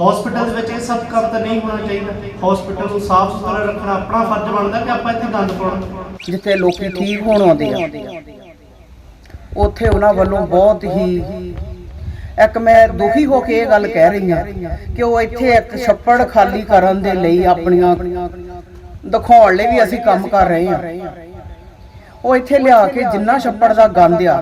Hospital ਦੇ ਵਿੱਚ ਇਹ ਸਭ ਕੰਮ ਤਾਂ ਨਹੀਂ ਹੋਣਾ ਚਾਹੀਦਾ। ਹਸਪੀਟਲ ਨੂੰ ਸਾਫ਼ ਸੁਥਰਾ ਰੱਖਣਾ ਆਪਣਾ ਫਰਜ਼ ਬਣਦਾ ਕਿ ਆਪਾਂ ਇੱਥੇ ਗੰਦ ਪਾਉਣਾ। ਜਿੱਥੇ ਲੋਕੀ ਠੀਕ ਹੋਣ ਆਉਂਦੇ ਆ। ਉੱਥੇ ਉਹਨਾਂ ਵੱਲੋਂ ਬਹੁਤ ਹੀ ਇੱਕ ਮੈਂ ਦੁਖੀ ਹੋ ਕੇ ਇਹ ਗੱਲ ਕਹਿ ਰਹੀ ਹਾਂ ਕਿ ਉਹ ਇੱਥੇ ਇੱਕ ਛੱਪੜ ਖਾਲੀ ਕਰਨ ਦੇ ਲਈ ਆਪਣੀਆਂ ਦਿਖਾਉਣ ਲਈ ਵੀ ਅਸੀਂ ਕੰਮ ਕਰ ਰਹੇ ਹਾਂ। ਉਹ ਇੱਥੇ ਲਿਆ ਕੇ ਜਿੰਨਾ ਛੱਪੜ ਦਾ ਗੰਦ ਆ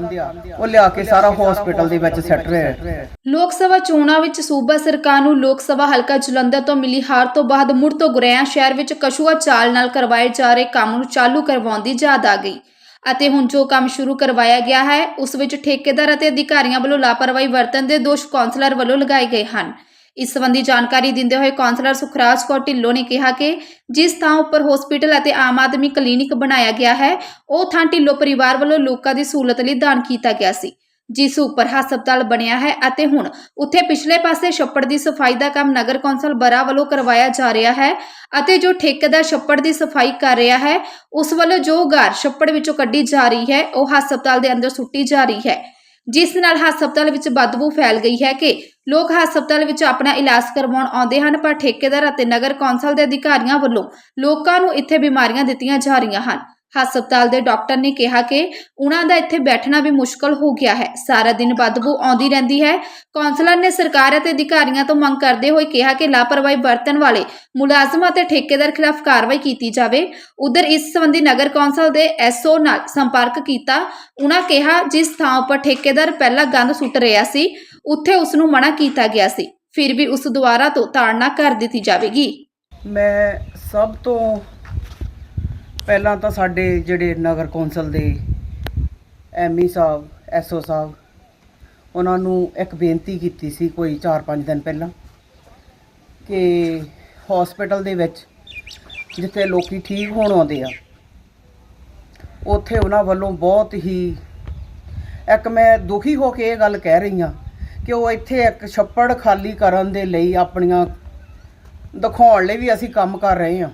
ਉਹ ਲਿਆ ਕੇ ਸਾਰਾ ਹਸਪੀਟਲ ਦੇ ਵਿੱਚ ਸੱਟ ਰਿਹਾ। ਹੈ ਲੋਕ ਸਭਾ ਚੋਣਾਂ ਵਿੱਚ ਸੂਬਾ ਸਰਕਾਰ ਨੂੰ ਲੋਕ ਸਭਾ ਹਲਕਾ ਜਲੰਧਰ ਤੋਂ ਮਿਲੀ ਹਾਰ ਤੋਂ ਬਾਅਦ ਮੁੜ ਤੋਂ ਗੁਰੇਆ ਸ਼ਹਿਰ ਵਿੱਚ ਕਸ਼ੂਆ ਚਾਲ ਨਾਲ ਕਰਵਾਏ ਜਾ ਰਹੇ ਕੰਮ ਨੂੰ ਚਾਲੂ ਕਰਵਾਉਣ ਦੀ ਯਾਦ ਆ ਗਈ। ਅਤੇ ਹੁਣ ਜੋ ਕੰਮ ਸ਼ੁਰੂ ਕਰਵਾਇਆ ਗਿਆ ਹੈ ਉਸ ਵਿੱਚ ਠੇਕੇਦਾਰ ਅਤੇ ਅਧਿਕਾਰੀਆਂ ਵੱਲੋਂ ਲਾਪਰਵਾਹੀ ਵਰਤਣ ਦੇ ਦੋਸ਼ ਕੌਂਸਲਰ ਵੱਲੋਂ ਲਗਾਏ ਗਏ ਹਨ। ਇਸ ਸੰਬੰਧੀ ਜਾਣਕਾਰੀ ਦਿੰਦੇ ਹੋਏ ਕੌਂਸਲਰ ਸੁਖਰਾਜ ਕੌਰ ਢਿੱਲੋਂ ਨੇ ਕਿਹਾ ਕਿ ਜਿਸ ਥਾਂ ਉੱਪਰ ਹਸਪੀਟਲ ਅਤੇ ਆਮ ਆਦਮੀ ਕਲੀਨਿਕ ਬਣਾਇਆ ਗਿਆ ਹੈ, ਉਹ ਥਾਂ ਢਿੱਲੋਂ ਪਰਿਵਾਰ ਵੱਲੋਂ ਲੋਕਾਂ ਦੀ ਸਹੂਲਤ ਲਈ ਦਾਨ ਕੀਤਾ ਗਿਆ ਸੀ, ਜਿਸ ਉੱਪਰ ਹਸਪਤਾਲ ਬਣਿਆ ਹੈ ਅਤੇ ਹੁਣ ਉੱਥੇ ਪਿਛਲੇ ਪਾਸੇ ਛੱਪੜ ਦੀ ਸਫ਼ਾਈ ਦਾ ਕੰਮ ਨਗਰ ਕੌਂਸਲ ਬਰਾ ਵੱਲੋਂ ਕਰਵਾਇਆ ਜਾ ਰਿਹਾ ਹੈ ਅਤੇ ਜੋ ਠੇਕੇਦਾਰ ਛੱਪੜ ਦੀ ਸਫ਼ਾਈ ਕਰ ਰਿਹਾ ਹੈ, ਉਸ ਵੱਲੋਂ ਜੋ ਗਾਰ ਛੱਪੜ ਵਿੱਚੋਂ ਕੱਢੀ ਜਾ ਰਹੀ ਹੈ, ਉਹ ਹਸਪਤਾਲ ਦੇ ਅੰਦਰ ਸੁੱਟੀ ਜਾ ਰਹੀ ਹੈ। ਜਿਸ ਨਾਲ ਹਸਪਤਾਲ ਵਿੱਚ ਬਦਬੂ ਫੈਲ ਗਈ ਹੈ ਕਿ ਲੋਕ ਹਸਪਤਾਲ ਵਿੱਚ ਆਪਣਾ ਇਲਾਜ ਕਰਵਾਉਣ ਆਉਂਦੇ ਹਨ, ਪਰ ਠੇਕੇਦਾਰ ਅਤੇ ਨਗਰ ਕੌਂਸਲ ਦੇ ਅਧਿਕਾਰੀਆਂ ਵੱਲੋਂ ਲੋਕਾਂ ਨੂੰ ਇੱਥੇ ਬਿਮਾਰੀਆਂ ਦਿੱਤੀਆਂ ਜਾ ਰਹੀਆਂ ਹਨ। ਹਸਪਤਾਲ ਦੇ ਡਾਕਟਰ ਨੇ ਕਿਹਾ ਕਿ ਉਹਨਾਂ ਦਾ ਇੱਥੇ ਬੈਠਣਾ ਵੀ ਮੁਸ਼ਕਲ ਹੋ ਗਿਆ ਹੈ। ਸਾਰਾ ਦਿਨ ਬਦਬੂ ਆਉਂਦੀ ਰਹਿੰਦੀ ਹੈ। ਕੌਂਸਲਰ ਨੇ ਸਰਕਾਰ ਅਤੇ ਅਧਿਕਾਰੀਆਂ ਤੋਂ ਮੰਗ ਕਰਦੇ ਹੋਏ ਕਿਹਾ ਕਿ ਲਾਪਰਵਾਹੀ ਵਰਤਣ ਵਾਲੇ ਮੁਲਾਜ਼ਮਾਂ ਅਤੇ ਠੇਕੇਦਾਰ ਖਿਲਾਫ ਕਾਰਵਾਈ ਕੀਤੀ ਜਾਵੇ। ਉਧਰ ਇਸ ਸੰਬੰਧੀ ਨਗਰ ਕੌਂਸਲ ਦੇ ਐਸਓ ਨਾਲ ਸੰਪਰਕ ਕੀਤਾ। ਉਹਨਾਂ ਕਿਹਾ, ਜਿਸ ਥਾਂ ਉੱਪਰ ਠੇਕੇਦਾਰ ਪਹਿਲਾਂ ਗੰਦ ਸੁੱਟ ਰਿਹਾ ਸੀ, ਉੱਥੇ ਉਸ ਨੂੰ ਮਨਾ ਕੀਤਾ ਗਿਆ ਸੀ। ਫਿਰ ਵੀ ਉਸ ਦੁਆਰਾ ਤੋਂ ਤਾੜਨਾ ਕਰ ਦਿੱਤੀ ਜਾਵੇਗੀ। ਮੈਂ ਸਭ ਤੋਂ ਪਹਿਲਾਂ ਤਾਂ ਸਾਡੇ ਜਿਹੜੇ ਨਗਰ ਕੌਂਸਲ ਦੇ ਐਮਈ ਸਾਹਿਬ, ਐਸਓ ਸਾਹਿਬ, ਉਹਨਾਂ ਨੂੰ ਇੱਕ ਬੇਨਤੀ ਕੀਤੀ ਸੀ ਕੋਈ 4-5 ਦਿਨ ਪਹਿਲਾਂ ਕਿ ਹਸਪੀਟਲ ਦੇ ਵਿੱਚ ਜਿੱਥੇ ਲੋਕੀ ਠੀਕ ਹੋਣ ਆਉਂਦੇ ਆ, ਉੱਥੇ ਉਹਨਾਂ ਵੱਲੋਂ ਬਹੁਤ ਹੀ ਇੱਕ ਮੈਂ ਦੁਖੀ ਹੋ ਕੇ ਇਹ ਗੱਲ ਕਹਿ ਰਹੀ ਹਾਂ ਕਿ ਉਹ ਇੱਥੇ ਇੱਕ ਛੱਪੜ ਖਾਲੀ ਕਰਨ ਦੇ ਲਈ ਆਪਣੀਆਂ ਦਿਖਾਉਣ ਲਈ ਵੀ ਅਸੀਂ ਕੰਮ ਕਰ ਰਹੇ ਹਾਂ।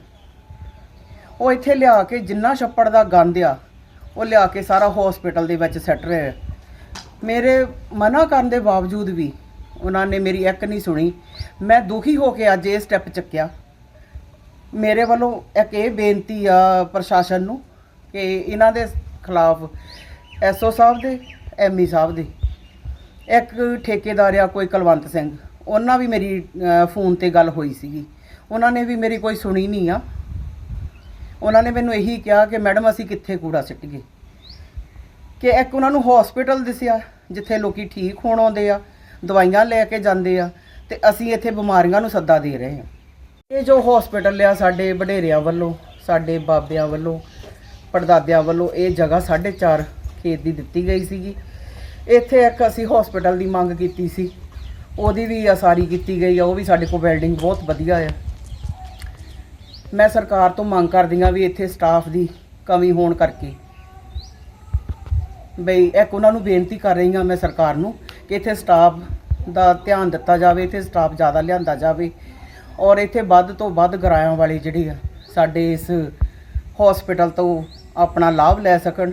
ਉਹ ਇੱਥੇ ਲਿਆ ਕੇ ਜਿੰਨਾ ਛੱਪੜ ਦਾ ਗੰਦ ਆ, ਉਹ ਲਿਆ ਕੇ ਸਾਰਾ ਹਸਪੀਟਲ ਦੇ ਵਿੱਚ ਸੱਟ ਰਿਹਾ ਮੇਰੇ ਮਨਾ ਕਰਨ ਦੇ ਬਾਵਜੂਦ ਵੀ ਉਹਨਾਂ ਨੇ ਮੇਰੀ ਇੱਕ ਨਹੀਂ ਸੁਣੀ। ਮੈਂ ਦੁਖੀ ਹੋ ਕੇ ਅੱਜ ਇਹ ਸਟੈਪ ਚੱਕਿਆ। ਮੇਰੇ ਵੱਲੋਂ ਇੱਕ ਇਹ ਬੇਨਤੀ ਆ ਪ੍ਰਸ਼ਾਸਨ ਨੂੰ ਕਿ ਇਹਨਾਂ ਦੇ ਖਿਲਾਫ ਐਸਓ ਸਾਹਿਬ ਦੇ, ਐਮਈ ਸਾਹਿਬ ਦੇ, ਇੱਕ ਠੇਕੇਦਾਰ ਆ ਕੋਈ ਕੁਲਵੰਤ ਸਿੰਘ, ਉਹਨਾਂ ਵੀ ਮੇਰੀ ਫੋਨ ਤੇ ਗੱਲ ਹੋਈ ਸੀਗੀ। ਉਹਨਾਂ ਨੇ ਵੀ ਮੇਰੀ ਕੋਈ ਸੁਣੀ ਨਹੀਂ ਆ। ਉਹਨਾਂ ਨੇ ਮੈਨੂੰ ਇਹੀ ਕਿਹਾ ਕਿ ਮੈਡਮ, ਅਸੀਂ ਕਿੱਥੇ ਕੂੜਾ ਸਿੱਟੀਏ ਕਿ ਇੱਕ ਉਹਨਾਂ ਨੂੰ ਹਸਪੀਟਲ ਦਿਸਿਆ, ਜਿੱਥੇ ਲੋਕੀ ਠੀਕ ਹੋਣ ਆਉਂਦੇ ਆ, ਦਵਾਈਆਂ ਲੈ ਕੇ ਜਾਂਦੇ ਆ, ਤੇ ਅਸੀਂ ਇੱਥੇ ਬਿਮਾਰੀਆਂ ਨੂੰ ਸੱਦਾ ਦੇ ਰਹੇ ਹਾਂ। ਇਹ ਜੋ ਹਸਪੀਟਲ ਆ ਸਾਡੇ ਵਡੇਰਿਆਂ ਵੱਲੋਂ, ਸਾਡੇ ਬਾਬਿਆਂ ਵੱਲੋਂ, ਪੜਦਾਦਿਆਂ ਵੱਲੋਂ ਇਹ ਜਗ੍ਹਾ 4.5 ਖੇਤ ਦੀ ਦਿੱਤੀ ਗਈ ਸੀਗੀ। ਇੱਥੇ ਇੱਕ ਅਸੀਂ ਹਸਪੀਟਲ ਦੀ ਮੰਗ ਕੀਤੀ ਸੀ। ਉਹਦੀ ਵੀ ਅਸਾਰੀ ਕੀਤੀ ਗਈ ਆ, ਉਹ ਵੀ ਸਾਡੇ ਕੋਲ ਬਿਲਡਿੰਗ ਬਹੁਤ ਵਧੀਆ ਆ। ਮੈਂ ਸਰਕਾਰ ਤੋਂ ਮੰਗ ਕਰਦੀ ਹਾਂ ਵੀ ਇੱਥੇ ਸਟਾਫ ਦੀ ਕਮੀ ਹੋਣ ਕਰਕੇ। ਬਈ ਇੱਕ ਉਹਨਾਂ ਨੂੰ ਬੇਨਤੀ ਕਰ ਰਹੀ ਹਾਂ ਮੈਂ ਸਰਕਾਰ ਨੂੰ ਕਿ ਇੱਥੇ ਸਟਾਫ ਦਾ ਧਿਆਨ ਦਿੱਤਾ ਜਾਵੇ, ਇੱਥੇ ਸਟਾਫ ਜ਼ਿਆਦਾ ਲਿਆਂਦਾ ਜਾਵੇ ਔਰ ਇੱਥੇ ਵੱਧ ਤੋਂ ਵੱਧ ਕਿਰਾਇਆਂ ਵਾਲੇ ਜਿਹੜੇ ਆ, ਸਾਡੇ ਇਸ ਹਸਪੀਟਲ ਤੋਂ ਆਪਣਾ ਲਾਭ ਲੈ ਸਕਣ।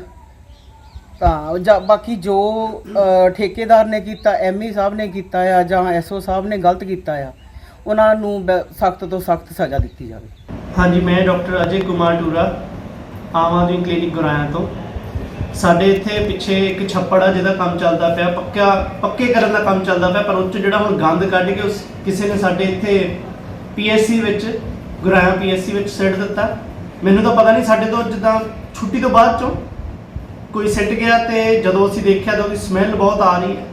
ਤਾਂ ਜਾਂ ਬਾਕੀ ਜੋ ਠੇਕੇਦਾਰ ਨੇ ਕੀਤਾ, ਐਮਈ ਸਾਹਿਬ ਨੇ ਕੀਤਾ ਆ ਜਾਂ ਐਸਓ ਸਾਹਿਬ ਨੇ ਗਲਤ ਕੀਤਾ ਆ, ਉਹਨਾਂ ਨੂੰ ਸਖਤ ਤੋਂ ਸਖਤ ਸਜ਼ਾ ਦਿੱਤੀ ਜਾਵੇ। ਹਾਂਜੀ, ਮੈਂ ਡਾਕਟਰ ਅਜੇ ਕੁਮਾਰ ਟੂਰਾ ਆਮ ਆਦਮੀ ਕਲੀਨਿਕ ਗੁਰਾਇਆ ਤੋਂ। ਸਾਡੇ ਇੱਥੇ ਪਿੱਛੇ ਇੱਕ ਛੱਪੜ ਆ, ਜਿਹਦਾ ਕੰਮ ਚੱਲਦਾ ਪਿਆ, ਪੱਕਾ, ਪੱਕੇ ਕਰਨ ਦਾ ਕੰਮ ਚੱਲਦਾ ਪਿਆ, ਪਰ ਉਹ 'ਚ ਜਿਹੜਾ ਹੁਣ ਗੰਦ ਕੱਢ ਕੇ ਉਸ ਕਿਸੇ ਨੇ ਸਾਡੇ ਇੱਥੇ ਪੀਐਸਸੀ ਵਿੱਚ, ਗੁਰਾਇਆ ਪੀਐਸਸੀ ਵਿੱਚ ਸਿੱਟ ਦਿੱਤਾ। ਮੈਨੂੰ ਤਾਂ ਪਤਾ ਨਹੀਂ ਸਾਡੇ ਤੋਂ ਜਿੱਦਾਂ ਛੁੱਟੀ ਤੋਂ ਬਾਅਦ ਚੋਂ ਕੋਈ ਸਿੱਟ ਗਿਆ ਤੇ ਜਦੋਂ ਅਸੀਂ ਦੇਖਿਆ ਤਾਂ ਉਹਦੀ ਸਮੈਲ ਬਹੁਤ ਆ ਰਹੀ ਹੈ।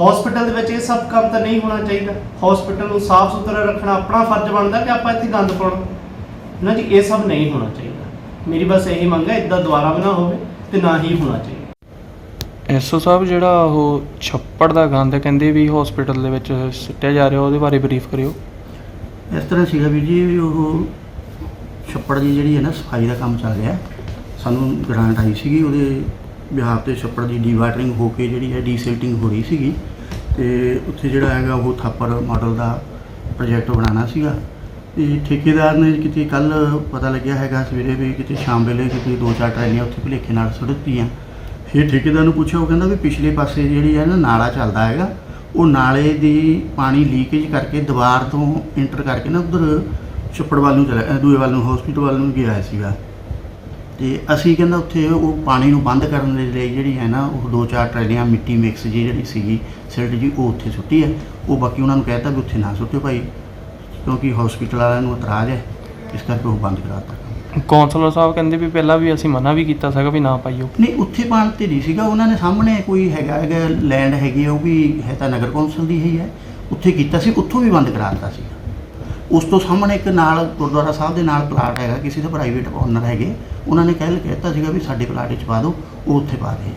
ਹਸਪੀਟਲ ਦੇ ਵਿੱਚ ਇਹ ਸਭ ਕੰਮ ਤਾਂ ਨਹੀਂ ਹੋਣਾ ਚਾਹੀਦਾ। ਹਸਪੀਟਲ ਨੂੰ ਸਾਫ਼ ਸੁਥਰਾ ਰੱਖਣਾ ਆਪਣਾ ਫਰਜ਼ ਬਣਦਾ ਕਿ ਆਪਾਂ ਇੱਥੇ ਗੰਦ ਪਾਉਣਾ। ਨਾ ਜੀ ਇਹ ਸਭ ਨਹੀਂ ਹੋਣਾ ਚਾਹੀਦਾ। ਮੇਰੀ ਬਸ ਇਹੀ ਮੰਗ ਹੈ ਇਦਾਂ ਦੁਬਾਰਾ ਵੀ ਨਾ ਹੋਵੇ ਤੇ ਨਾ ਹੀ ਹੋਣਾ ਚਾਹੀਦਾ। ਐਸਓ ਸਾਹਿਬ ਜਿਹੜਾ ਉਹ ਛੱਪੜ ਦਾ ਗੰਦ ਕਹਿੰਦੇ ਵੀ ਹਸਪੀਟਲ ਦੇ ਵਿੱਚ ਸਿੱਟਿਆ ਜਾ ਰਿਹਾ ਉਹਦੇ ਬਾਰੇ ਬਰੀਫ ਕਰਿਓ। ਇਸ ਤਰ੍ਹਾਂ ਸੀਗਾ ਵੀਰ ਜੀ ਵੀ ਉਹ ਛੱਪੜ ਦੀ ਜਿਹੜੀ ਹੈ ਨਾ ਸਫ਼ਾਈ ਦਾ ਕੰਮ ਚੱਲ ਰਿਹਾ। ਸਾਨੂੰ ਗ੍ਰਾਂਟ ਆਈ ਸੀਗੀ ਉਹਦੇ ਬਿਹਾਰ ਤੇ ਛੱਪੜ ਦੀ ਡੀਵਾਟਰਿੰਗ ਹੋ ਕੇ ਜਿਹੜੀ ਹੈ ਡੀਸਿਲਟਿੰਗ ਹੋ ਰਹੀ ਸੀਗੀ। ਤੇ ਉੱਥੇ ਜਿਹੜਾ ਹੈਗਾ ਉਹ ਥਾਪਰ ਮਾਡਲ ਦਾ ਪ੍ਰੋਜੈਕਟ ਬਣਾਉਣਾ ਸੀਗਾ। ਤੇ ਠੇਕੇਦਾਰ ਨੇ ਕਿਤੇ ਕੱਲ ਪਤਾ ਲੱਗਿਆ ਹੈਗਾ ਸਵੇਰੇ ਵੀ ਕਿਤੇ ਸ਼ਾਮ ਵੇਲੇ ਕਿਤੇ ਦੋ ਚਾਰ ਟਰਾਲੀਆਂ ਉੱਥੇ ਭੁਲੇਖੇ ਨਾਲ ਸੁੱਟ ਦਿੱਤੀਆਂ। ਫਿਰ ਠੇਕੇਦਾਰ ਨੂੰ ਪੁੱਛਿਆ, ਉਹ ਕਹਿੰਦਾ ਵੀ ਪਿਛਲੇ ਪਾਸੇ ਜਿਹੜੀ ਹੈ ਨਾ ਨਾਲਾ ਚੱਲਦਾ ਹੈਗਾ, ਉਹ ਨਾਲੇ ਦੀ ਪਾਣੀ ਲੀਕੇਜ ਕਰਕੇ ਦੀਵਾਰ ਤੋਂ ਇੰਟਰ ਕਰਕੇ ਨਾ ਉਧਰ ਛੱਪੜ ਵੱਲ ਨੂੰ ਚਲਾ ਦੂਏ ਵੱਲ ਨੂੰ ਹਸਪੀਟਲ ਵੱਲ ਨੂੰ ਗਿਆ ਸੀਗਾ। ਤੇ ਅਸੀਂ ਕਹਿੰਦਾ ਉੱਥੇ ਉਹ ਪਾਣੀ ਨੂੰ ਬੰਦ ਕਰਨ ਦੇ ਲਈ ਜਿਹੜੀ ਹੈ ਨਾ ਉਹ ਦੋ ਚਾਰ ਟਰੈਲੀਆਂ ਮਿੱਟੀ ਮਿਕਸ ਜੀ ਜਿਹੜੀ ਸੀਗੀ ਸਿਲਟ ਜੀ ਉਹ ਉੱਥੇ ਸੁੱਟੀ ਹੈ। ਉਹ ਬਾਕੀ ਉਹਨਾਂ ਨੂੰ ਕਹਿਤਾ ਵੀ ਉੱਥੇ ਨਾ ਸੁੱਟਿਓ ਭਾਈ। ਕਿਉਂਕਿ ਹਸਪੀਟਲ ਵਾਲਿਆਂ ਨੂੰ ਇਤਰਾਜ਼ ਹੈ ਇਸ ਕਰਕੇ ਉਹ ਬੰਦ ਕਰਾਤਾ। ਕੌਂਸਲਰ ਸਾਹਿਬ ਕਹਿੰਦੇ ਵੀ ਪਹਿਲਾਂ ਵੀ ਅਸੀਂ ਮਨਾ ਵੀ ਕੀਤਾ ਸੀਗਾ ਵੀ ਨਾ ਪਾਈਓ। ਨਹੀਂ ਉੱਥੇ ਪਾਣ ਤੇ ਨਹੀਂ ਸੀਗਾ ਉਹਨਾਂ ਨੇ ਸਾਹਮਣੇ ਕੋਈ ਹੈਗਾ ਹੈਗਾ ਲੈਂਡ ਹੈਗੀ ਆ, ਉਹ ਵੀ ਹੈ ਤਾਂ ਨਗਰ ਕੌਂਸਲ ਦੀ ਹੀ ਹੈ ਉੱਥੇ ਕੀਤਾ ਸੀ ਉੱਥੋਂ ਵੀ ਬੰਦ ਕਰਾ ਦਿੱਤਾ ਸੀਗਾ ਉਸ ਤੋਂ ਸਾਹਮਣੇ ਇੱਕ ਨਾਲ ਗੁਰਦੁਆਰਾ ਸਾਹਿਬ ਦੇ ਨਾਲ ਪਲਾਟ ਹੈਗਾ ਕਿਸੇ ਦਾ ਪ੍ਰਾਈਵੇਟ ਓਨਰ ਹੈਗੇ ਉਹਨਾਂ ਨੇ ਕਹਿ ਕਹਿਤਾ ਸੀਗਾ ਵੀ ਸਾਡੇ ਪਲਾਟ ਵਿੱਚ ਪਾ ਦਿਓ ਉਹ ਉੱਥੇ ਪਾ ਦੇ